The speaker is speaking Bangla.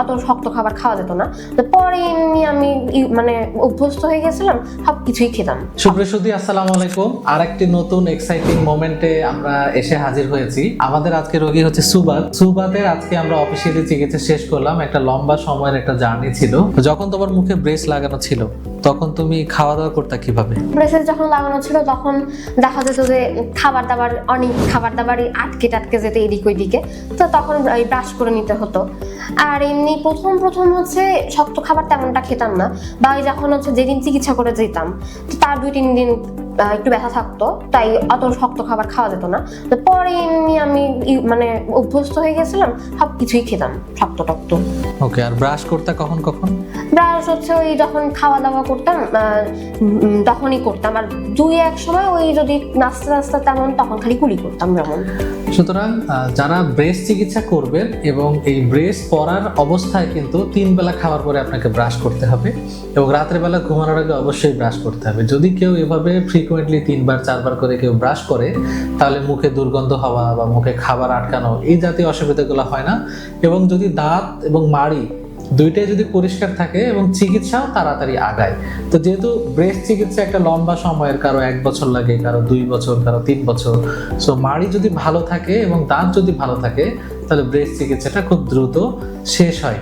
অত শক্ত খাবার খাওয়া যেত না। তো পরে এমনি আমি মানে অভ্যস্ত হয়ে গেছিলাম সব কিছুই খেতাম সুপ্রসুদি আসসালামু আলাইকুম। আর একটি নতুন এক্সাইটিং মোমেন্টে আমরা এসে হাজির হয়েছি। আমাদের আজকে রোগী হচ্ছে সুবাদ সুবাদের আজকে আমরা অফিসিয়ালি চিকিৎসা শেষ করলাম। একটা লম্বা সময়ের একটা জার্নি ছিল। যখন তোমার মুখে ব্রেস লাগানো ছিল তখন তুমি খাওয়া দাওয়া করতে কীভাবে? ব্রেসেস যখন লাগানো ছিল, তখন দেখা যেত যে খাবার দাবার অনেক খাবার দাবারই আটকে টাটকে যেতে এদিক ওইদিকে। তো তখন এই ব্রাশ করে নিতে হতো। আর এমনি প্রথম প্রথম হচ্ছে শক্ত খাবার তেমনটা খেতাম না। বা ওই যখন হচ্ছে যেদিন চিকিৎসা করে যেতাম, তো তার দুই, তিন দিন একটু ব্যথা থাকতো তাই অত শক্ত খাবার খাওয়া যেত না। তো পরে এমনি আমি মানে অভ্যস্ত হয়ে গেছিলাম সব কিছুই খেতাম শক্ত টক্ত। ওকে আর ব্রাশ করতে কখন কখন? ব্রাশ হচ্ছে ওই যখন খাওয়া দাওয়া করতাম তখনই করতাম। আর দুই এক সময় ওই যদি নাস্তা নাস্তা তেমন তখন খালি কুলি করতাম যেমন। সুতরাং যারা ব্রেস চিকিৎসা করবেন এবং এই ব্রেস পরার অবস্থায় কিন্তু তিন বেলা খাওয়ার পরে আপনাকে ব্রাশ করতে হবে এবং রাতের বেলা ঘুমানোর আগে অবশ্যই ব্রাশ করতে হবে। যদি কেউ এভাবে ফ্রিকোয়েন্টলি তিনবার, চারবার করে কেউ ব্রাশ করে, তাহলে মুখে দুর্গন্ধ হওয়া বা মুখে খাবার আটকানো, এই জাতীয় অসুবিধাগুলো হয় না। এবং যদি দাঁত এবং মাড়ি দুইটাই যদি পরিষ্কার থাকে এবং চিকিৎসাও তাড়াতাড়ি আগায়। তো যেহেতু ব্রেস্ট চিকিৎসা একটা লম্বা সময়ের, কারও এক বছর লাগে, কারও দুই বছর, কারও তিন বছর সো মাড়ি যদি ভালো থাকে এবং দাঁত যদি ভালো থাকে, তাহলে ব্রেস্ট চিকিৎসাটা খুব দ্রুত শেষ হয়।